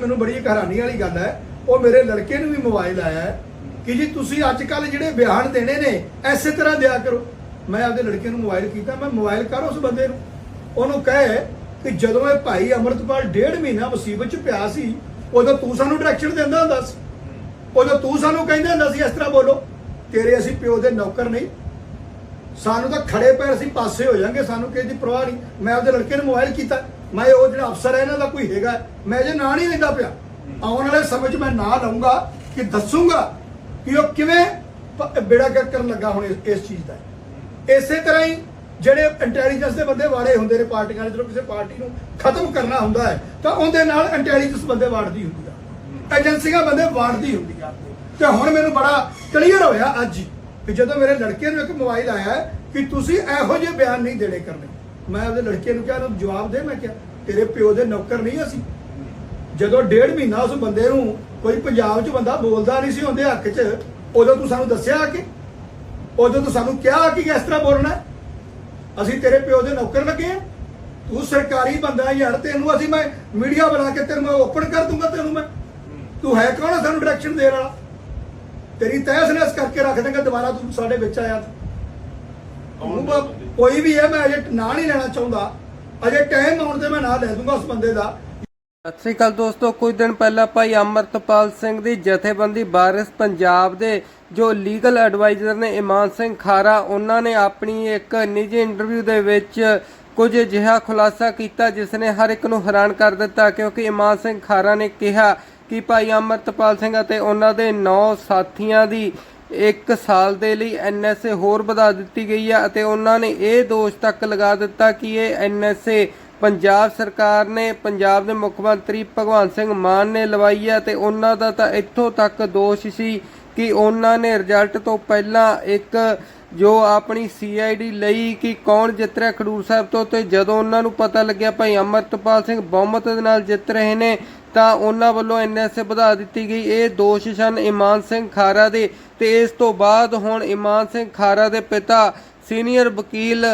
ਮੈਨੂੰ ਬੜੀ ਹੈਰਾਨੀ ਵਾਲੀ ਗੱਲ ਹੈ, ਉਹ ਮੇਰੇ ਲੜਕੇ ਨੂੰ ਵੀ ਮੋਬਾਈਲ ਆਇਆ ਕਿ ਜੀ ਤੁਸੀਂ ਅੱਜ ਕੱਲ ਜਿਹੜੇ ਬਿਆਨ ਦੇਣੇ ਨੇ, ਐਸੇ ਤਰ੍ਹਾਂ ਦਿਆ ਕਰੋ। ਮੈਂ ਆਪਦੇ ਲੜਕੇ ਨੂੰ ਮੋਬਾਈਲ ਕੀਤਾ, ਮੈਂ ਮੋਬਾਈਲ ਕਰ ਉਸ ਬੰਦੇ ਨੂੰ। ਉਹਨੂੰ ਕਹੇ ਕਿ ਜਦੋਂ ਇਹ ਭਾਈ ਅਮਰਤਪਾਲ ਡੇਢ ਮਹੀਨਾ ਮੁਸੀਬਤ ਚ ਪਿਆ ਸੀ, ਉਦੋਂ ਤੂੰ ਸਾਨੂੰ ਡਾਇਰੈਕਸ਼ਨ ਦਿੰਦਾ ਹੁੰਦਾ ਸੀ। ਉਦੋਂ ਤੂੰ ਸਾਨੂੰ ਕਹਿੰਦਾ ਹੁੰਦਾ ਸੀ ਇਸ ਤਰ੍ਹਾਂ ਬੋਲੋ। ਤੇਰੇ ਅਸੀਂ ਪਿਓ ਦੇ ਨੌਕਰ ਨਹੀਂ। ਸਾਨੂੰ ਤਾਂ ਖੜੇ ਪੈਰ ਅਸੀਂ ਪਾਸੇ ਹੋ ਜਾਾਂਗੇ, ਸਾਨੂੰ ਕਿਸੇ ਦੀ ਪਰਵਾਹ ਨਹੀਂ। ਮੈਂ ਆਪਦੇ ਲੜਕੇ ਨੂੰ ਮੋਬਾਈਲ ਕੀਤਾ। ਮੈਂ ਉਹ ਜਿਹੜਾ ਅਫਸਰ ਹੈ, ਇਹਨਾਂ ਦਾ ਕੋਈ ਹੈਗਾ ਮੈਂ ਜੇ ਨਾਂ ਨਹੀਂ ਲੈਂਦਾ ਪਿਆ। ਆਉਣ ਵਾਲੇ ਸਮੇਂ 'ਚ ਮੈਂ ਨਾਂ ਲਊਂਗਾ ਕਿ ਦੱਸੂਗਾ ਕਿ ਉਹ ਕਿਵੇਂ ਬੇੜਾ ਕਰ ਕਰਨ ਲੱਗਾ ਹੁਣ ਇਸ- ਚੀਜ਼ ਦਾ। ਇਸੇ ਤਰ੍ਹਾਂ ਹੀ ਜਿਹੜੇ ਇੰਟੈਲੀਜੈਂਸ ਦੇ ਬੰਦੇ ਵਾੜੇ ਹੁੰਦੇ ਨੇ ਪਾਰਟੀਆਂ ਦੇ, ਜਦੋਂ ਕਿਸੇ ਪਾਰਟੀ ਨੂੰ ਖਤਮ ਕਰਨਾ ਹੁੰਦਾ ਹੈ, ਤਾਂ ਉਹਦੇ ਨਾਲ ਇੰਟੈਲੀਜੈਂਸ ਬੰਦੇ ਵਾੜਦੀ ਹੁੰਦੀ ਆ। ਏਜੰਸੀਆਂ ਬੰਦੇ ਵਾੜਦੀ ਹੁੰਦੀ ਆ। ਤੇ ਹੁਣ ਮੈਨੂੰ ਬੜਾ ਕਲੀਅਰ ਹੋਇਆ ਅੱਜ ਹੀ ਕਿ ਜਦੋਂ ਮੇਰੇ ਲੜਕੇ ਨੂੰ ਇੱਕ ਮੋਬਾਈਲ ਆਇਆ ਕਿ ਤੁਸੀਂ ਇਹੋ ਜਿਹੇ ਬਿਆਨ ਨਹੀਂ ਦੇਣੇ ਕਰਨੇ। ਮੈਂ ਉਹਦੇ ਲੜਕੇ ਨੂੰ ਕਿਹਾ ਉਹਨੂੰ ਜਵਾਬ ਦੇ। ਮੈਂ ਕਿਹਾ, ਤੇਰੇ ਪਿਓ ਦੇ ਨੌਕਰ ਨਹੀਂ ਅਸੀਂ। ਜਦੋਂ ਡੇਢ ਮਹੀਨਾ ਉਸ ਬੰਦੇ ਨੂੰ ਕੋਈ ਪੰਜਾਬ 'ਚ ਬੰਦਾ ਬੋਲਦਾ ਨਹੀਂ ਸੀ ਉਹਦੇ ਹੱਕ 'ਚ, ਉਦੋਂ ਤੂੰ ਸਾਨੂੰ ਦੱਸਿਆ ਕਿ, ਉਦੋਂ ਤੂੰ ਸਾਨੂੰ ਕਿਹਾ ਕਿ ਇਸ ਤਰ੍ਹਾਂ ਬੋਲਣਾ ਅਸੀਂ ਤੇਰੇ ਪਿਓ ਦੇ ਨੌਕਰ ਲੱਗੇ ਆ ਤੂੰ ਸਰਕਾਰੀ ਬੰਦਾ ਯਾਰ, ਤੈਨੂੰ ਅਸੀਂ ਮੈਂ ਮੀਡੀਆ ਬਣਾ ਕੇ ਤੈਨੂੰ ਮੈਂ ਓਪਨ ਕਰ ਦੂੰਗਾ ਤੈਨੂੰ ਮੈਂ। ਤੂੰ ਹੈ ਕੌਣ ਸਾਨੂੰ ਡਾਇਰੈਕਸ਼ਨ ਦੇਣ ਵਾਲਾ? ਤੇਰੀ ਤਹਿਸ ਨਹਿਸ ਕਰਕੇ ਰੱਖ ਦੇਗਾ, ਦੁਬਾਰਾ ਤੂੰ ਸਾਡੇ ਵਿੱਚ ਆਇਆ ਤਾਂ ਕੋਈ ਵੀ ਹੈ, ਮੈਂ ਅਜੇ ਨਾਂ ਨਹੀਂ ਲੈਣਾ ਚਾਹੁੰਦਾ। ਅਜੇ ਟਾਈਮ ਆਉਣ ਤੇ ਮੈਂ ਨਾਂ ਲੈ ਦੂੰਗਾ ਉਸ ਬੰਦੇ ਦਾ। ਸਤਿ ਸ੍ਰੀ ਅਕਾਲ ਦੋਸਤੋ, ਕੁਝ ਦਿਨ ਪਹਿਲਾਂ ਭਾਈ ਅਮਰਤਪਾਲ ਸਿੰਘ ਦੀ ਜਥੇਬੰਦੀ ਬਾਰਿਸ ਪੰਜਾਬ ਦੇ ਜੋ ਲੀਗਲ ਐਡਵਾਈਜ਼ਰ ਨੇ ਇਮਾਨ ਸਿੰਘ ਖਾਰਾ, ਉਹਨਾਂ ਨੇ ਆਪਣੀ ਇੱਕ ਨਿੱਜੀ ਇੰਟਰਵਿਊ ਦੇ ਵਿੱਚ ਕੁਝ ਅਜਿਹਾ ਖੁਲਾਸਾ ਕੀਤਾ ਜਿਸ ਨੇ ਹਰ ਇੱਕ ਨੂੰ ਹੈਰਾਨ ਕਰ ਦਿੱਤਾ ਕਿਉਂਕਿ ਇਮਾਨ ਸਿੰਘ ਖਾਰਾ ਨੇ ਕਿਹਾ ਕਿ ਭਾਈ ਅਮਰਤਪਾਲ ਸਿੰਘ ਅਤੇ ਉਹਨਾਂ ਦੇ 9 ਸਾਥੀਆਂ ਦੀ ਇੱਕ ਸਾਲ ਦੇ ਲਈ ਐਨਐਸਏ ਹੋਰ ਵਧਾ ਦਿੱਤੀ ਗਈ ਹੈ ਅਤੇ ਉਹਨਾਂ ਨੇ ਇਹ ਦੋਸ਼ ਤੱਕ ਲਗਾ ਦਿੱਤਾ ਕਿ ਇਹ ਐਨਐਸਏ ਪੰਜਾਬ ਸਰਕਾਰ ਨੇ, ਪੰਜਾਬ ਦੇ ਮੁੱਖ ਮੰਤਰੀ ਭਗਵੰਤ ਸਿੰਘ ਮਾਨ ਨੇ ਲਵਾਈ ਹੈ ਤੇ ਉਹਨਾਂ ਦਾ ਤਾਂ ਇੱਥੋਂ ਤੱਕ ਦੋਸ਼ ਸੀ ਕਿ ਉਹਨਾਂ ਨੇ ਰਿਜ਼ਲਟ ਤੋਂ ਪਹਿਲਾਂ ਇੱਕ ਜੋ ਆਪਣੀ ਸੀਆਈਡੀ ਲਈ ਕਿ ਕੌਣ ਜਿੱਤ ਰਿਹਾ ਖਡੂਰ ਸਾਹਿਬ ਤੋਂ ਤੇ ਜਦੋਂ ਉਹਨਾਂ ਨੂੰ ਪਤਾ ਲੱਗਿਆ ਭਾਈ ਅਮਰਤਪਾਲ ਸਿੰਘ ਬਹੁਮਤ ਦੇ ਨਾਲ ਜਿੱਤ ਰਹੇ ਨੇ, ਤਾਂ ਉਹਨਾਂ ਵੱਲੋਂ ਐਨਐਸਏ ਵਧਾ ਦਿੱਤੀ ਗਈ। ਇਹ ਦੋਸ਼ ਸਨ ਇਮਾਨ ਸਿੰਘ ਖਾਰਾ ਦੇ ਤੇ ਇਸ ਤੋਂ ਬਾਅਦ ਹੁਣ ਇਮਾਨ ਸਿੰਘ ਖਾਰਾ ਦੇ ਪਿਤਾ ਸੀਨੀਅਰ ਵਕੀਲ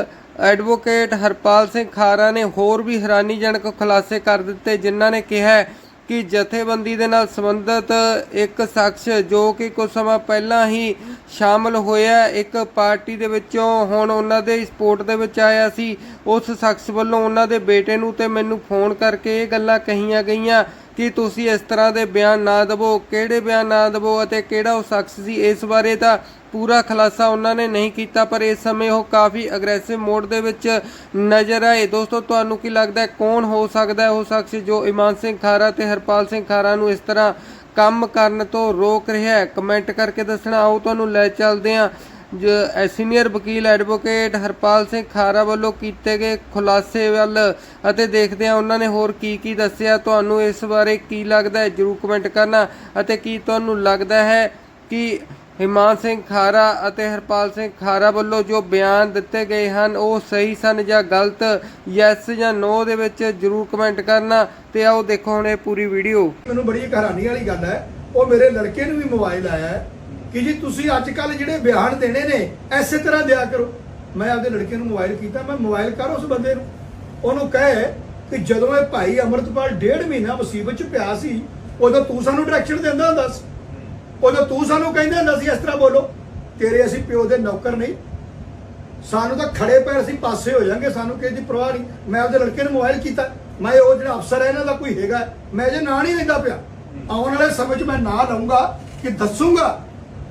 ਐਡਵੋਕੇਟ ਹਰਪਾਲ ਸਿੰਘ ਖਾਰਾ ਨੇ ਹੋਰ ਵੀ ਹੈਰਾਨੀਜਨਕ ਖੁਲਾਸੇ ਕਰ ਦਿੱਤੇ, ਜਿਨ੍ਹਾਂ ਨੇ ਕਿਹਾ ਕਿ ਜਥੇਬੰਦੀ ਦੇ ਨਾਲ ਸੰਬੰਧਿਤ ਇੱਕ ਸ਼ਖਸ ਜੋ ਕਿ ਕੁਝ ਸਮਾਂ ਪਹਿਲਾਂ ਹੀ ਸ਼ਾਮਲ ਹੋਇਆ। ਇੱਕ ਪਾਰਟੀ ਦੇ ਵਿੱਚੋਂ ਹੁਣ ਉਹਨਾਂ ਦੇ ਸਪੋਰਟ ਦੇ ਵਿੱਚ ਆਇਆ ਸੀ। ਉਸ ਸ਼ਖਸ ਵੱਲੋਂ ਉਹਨਾਂ ਦੇ ਬੇਟੇ ਨੂੰ ਤੇ ਮੈਨੂੰ ਫੋਨ ਕਰਕੇ ਇਹ ਗੱਲਾਂ ਕਹੀਆਂ ਗਈਆਂ ਕਿ ਤੁਸੀਂ ਇਸ ਤਰ੍ਹਾਂ ਦੇ ਬਿਆਨ ਨਾ ਦਵੋ। ਕਿਹੜੇ ਬਿਆਨ ਨਾ ਦਵੋ ਅਤੇ ਕਿਹੜਾ ਉਹ ਸ਼ਖਸ ਸੀ? ਇਸ ਬਾਰੇ ਤਾਂ ਪੂਰਾ ਖੁਲਾਸਾ ਉਹਨਾਂ ਨੇ ਨਹੀਂ ਕੀਤਾ, ਪਰ ਇਸ ਸਮੇਂ ਉਹ ਕਾਫੀ ਅਗਰੈਸਿਵ ਮੋਡ ਦੇ ਵਿੱਚ ਨਜ਼ਰ ਆਏ। ਦੋਸਤੋ, ਤੁਹਾਨੂੰ ਕੀ ਲੱਗਦਾ ਕੌਣ ਹੋ ਸਕਦਾ ਉਹ ਸ਼ਖਸ ਜੋ ਇਮਾਨ ਸਿੰਘ ਖਾਰਾ ਤੇ ਹਰਪਾਲ ਸਿੰਘ ਖਾਰਾ ਨੂੰ ਇਸ ਤਰ੍ਹਾਂ ਕੰਮ ਕਰਨ ਤੋਂ ਰੋਕ ਰਿਹਾ ਹੈ। ਕਮੈਂਟ ਕਰਕੇ ਦੱਸਣਾ ਆਓ ਤੁਹਾਨੂੰ ਲੈ ਚੱਲਦੇ ਹਾਂ। ਜੋ ਸੀਨੀਅਰ ਵਕੀਲ ਐਡਵੋਕੇਟ ਹਰਪਾਲ ਸਿੰਘ ਖਾਰਾ ਵੱਲੋਂ ਕੀਤੇ ਗਏ ਖੁਲਾਸੇ ਵੱਲ ਅਤੇ ਦੇਖਦੇ ਹਾਂ ਉਹਨਾਂ ਨੇ ਹੋਰ ਕੀ ਕੀ ਦੱਸਿਆ। ਤੁਹਾਨੂੰ ਇਸ ਬਾਰੇ ਕੀ ਲੱਗਦਾ ਹੈ? ਜਰੂਰ ਕਮੈਂਟ ਕਰਨਾ ਅਤੇ ਕੀ ਤੁਹਾਨੂੰ ਲੱਗਦਾ ਹੈ ਕਿ ਹਿਮਾਨ ਸਿੰਘ ਖਾਰਾ ਅਤੇ ਹਰਪਾਲ ਸਿੰਘ ਖਾਰਾ ਵੱਲੋਂ ਜੋ ਬਿਆਨ ਦਿੱਤੇ ਗਏ ਹਨ, ਉਹ ਸਹੀ ਸਨ ਜਾਂ ਗਲਤ? ਯੈਸ ਜਾਂ ਨੋ ਦੇ ਵਿੱਚ ਜਰੂਰ ਕਮੈਂਟ ਕਰਨਾ ਤੇ ਆਓ ਦੇਖੋ ਹੁਣ ਇਹ ਪੂਰੀ ਵੀਡੀਓ ਮੈਨੂੰ ਬੜੀ ਹੈਰਾਨੀ ਵਾਲੀ ਗੱਲ ਹੈ, ਉਹ ਮੇਰੇ ਲੜਕੇ ਨੂੰ ਵੀ ਮੋਬਾਈਲ ਆਇਆ ਕਿ ਜੀ ਤੁਸੀਂ ਅੱਜ ਕੱਲ ਜਿਹੜੇ ਬਿਆਨ ਦੇਣੇ ਨੇ ਐਸੇ ਤਰ੍ਹਾਂ ਦਿਆ ਕਰੋ। ਮੈਂ ਆਪਦੇ ਲੜਕੇ ਨੂੰ ਮੋਬਾਈਲ ਕੀਤਾ, ਮੈਂ ਮੋਬਾਈਲ ਕਰ ਉਸ ਬੰਦੇ ਨੂੰ। ਉਹਨੂੰ ਕਹੇ ਕਿ ਜਦੋਂ ਇਹ ਭਾਈ ਅਮਰਤਪਾਲ ਡੇਢ ਮਹੀਨਾ ਮੁਸੀਬਤ ਚ ਪਿਆ ਸੀ, ਉਦੋਂ ਤੂੰ ਸਾਨੂੰ ਡਾਇਰੈਕਸ਼ਨ ਦਿੰਦਾ ਹੁੰਦਾ ਸੀ। ਉਦੋਂ ਤੂੰ ਸਾਨੂੰ ਕਹਿੰਦਾ ਹੁੰਦਾ ਸੀ, ਇਸ ਤਰ੍ਹਾਂ ਬੋਲੋ। ਤੇਰੇ ਅਸੀਂ ਪਿਓ ਦੇ ਨੌਕਰ ਨਹੀਂ। ਸਾਨੂੰ ਤਾਂ ਖੜੇ ਪੈਰ ਅਸੀਂ ਪਾਸੇ ਹੋ ਜਾਾਂਗੇ, ਸਾਨੂੰ ਕਿਸੇ ਦੀ ਪਰਵਾਹ ਨਹੀਂ। ਮੈਂ ਉਹਦੇ ਲੜਕੇ ਨੂੰ ਮੋਬਾਈਲ ਕੀਤਾ। ਮੈਂ ਉਹ ਜਿਹੜਾ ਅਫਸਰ ਹੈ, ਇਹਨਾਂ ਦਾ ਕੋਈ ਹੈਗਾ। ਮੈਂ ਜੇ ਨਾਂ ਨਹੀਂ ਲੈਂਦਾ ਪਿਆ। ਆਉਣ ਵਾਲੇ ਸਮੇਂ 'ਚ ਮੈਂ ਨਾਂ ਲਊਂਗਾ ਕਿ ਦੱਸੂਗਾ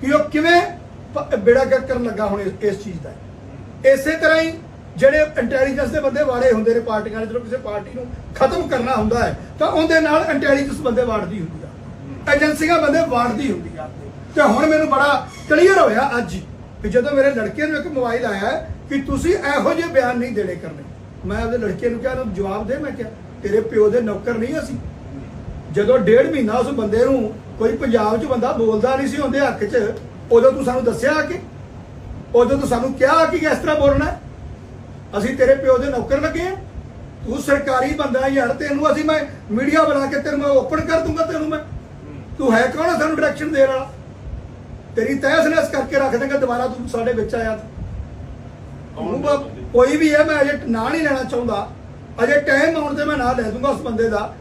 ਕਿ ਉਹ ਕਿਵੇਂ ਪ- ਬੇੜਾ ਗਰਕ ਕਰਨ ਲੱਗਾ ਹੁਣ ਇਸ- ਇਸ ਚੀਜ਼ ਦਾ। ਇਸੇ ਤਰ੍ਹਾਂ ਹੀ ਜਿਹੜੇ ਇੰਟੈਲੀਜੈਂਸ ਦੇ ਬੰਦੇ ਵਾੜੇ ਹੁੰਦੇ ਨੇ ਪਾਰਟੀਆਂ ਦੇ, ਜਦੋਂ ਕਿਸੇ ਪਾਰਟੀ ਨੂੰ ਖਤਮ ਕਰਨਾ ਹੁੰਦਾ ਹੈ, ਤਾਂ ਉਹਦੇ ਨਾਲ ਇੰਟੈਲੀਜੈਂਸ ਬੰਦੇ ਵਾੜਦੀ ਹੁੰਦੀ ਆ। ਏਜੰਸੀਆਂ ਬੰਦੇ ਵਾੜਦੀ ਹੁੰਦੀ ਆ। ਤੇ ਹੁਣ ਮੈਨੂੰ ਬੜਾ ਕਲੀਅਰ ਹੋਇਆ ਅੱਜ ਹੀ ਕਿ ਜਦੋਂ ਮੇਰੇ ਲੜਕੇ ਨੂੰ ਇੱਕ ਮੋਬਾਈਲ ਆਇਆ ਕਿ ਤੁਸੀਂ ਇਹੋ ਜਿਹੇ ਬਿਆਨ ਨਹੀਂ ਦੇਣੇ ਕਰਨੇ। ਮੈਂ ਉਹਦੇ ਲੜਕੇ ਨੂੰ ਕਿਹਾ ਉਹਨੂੰ ਜਵਾਬ ਦੇ। ਮੈਂ ਕਿਹਾ, ਤੇਰੇ ਪਿਓ ਦੇ ਨੌਕਰ ਨਹੀਂ ਅਸੀਂ। ਜਦੋਂ ਡੇਢ ਮਹੀਨਾ ਉਸ ਬੰਦੇ ਨੂੰ ਕੋਈ ਪੰਜਾਬ 'ਚ ਬੰਦਾ ਬੋਲਦਾ ਨਹੀਂ ਸੀ ਉਹਦੇ ਹੱਕ 'ਚ, ਉਦੋਂ ਤੂੰ ਸਾਨੂੰ ਦੱਸਿਆ ਕਿ? ਉਦੋਂ ਤੂੰ ਸਾਨੂੰ ਕਿਹਾ ਕਿ ਇਸ ਤਰ੍ਹਾਂ ਬੋਲਣਾ? ਅਸੀਂ ਤੇਰੇ ਪਿਓ ਦੇ ਨੌਕਰ ਲੱਗੇ ਆ ਤੂੰ ਸਰਕਾਰੀ ਬੰਦਾ ਯਾਰ, ਤੈਨੂੰ ਅਸੀਂ ਮੈਂ ਮੀਡੀਆ ਬਣਾ ਕੇ ਤੈਨੂੰ ਮੈਂ ਓਪਨ ਕਰ ਦੂੰਗਾ ਤੈਨੂੰ ਮੈਂ। ਤੂੰ ਹੈ ਕੌਣ ਆ ਸਾਨੂੰ ਡਾਇਰੈਕਸ਼ਨ ਦੇਣ ਵਾਲਾ? ਤੇਰੀ ਤਹਿਸ ਨਹਿਸ ਕਰਕੇ ਰੱਖ ਦੇਂਗਾ ਦੁਬਾਰਾ ਤੂੰ ਸਾਡੇ ਵਿੱਚ ਆਇਆ ਕੋਈ ਵੀ ਹੈ ਮੈਂ ਅਜੇ ਨਾਂ ਨਹੀਂ ਲੈਣਾ ਚਾਹੁੰਦਾ। ਅਜੇ ਟਾਈਮ ਆਉਣ ਤੇ ਮੈਂ ਨਾਂ ਲੈ ਦੂੰਗਾ ਉਸ ਬੰਦੇ ਦਾ।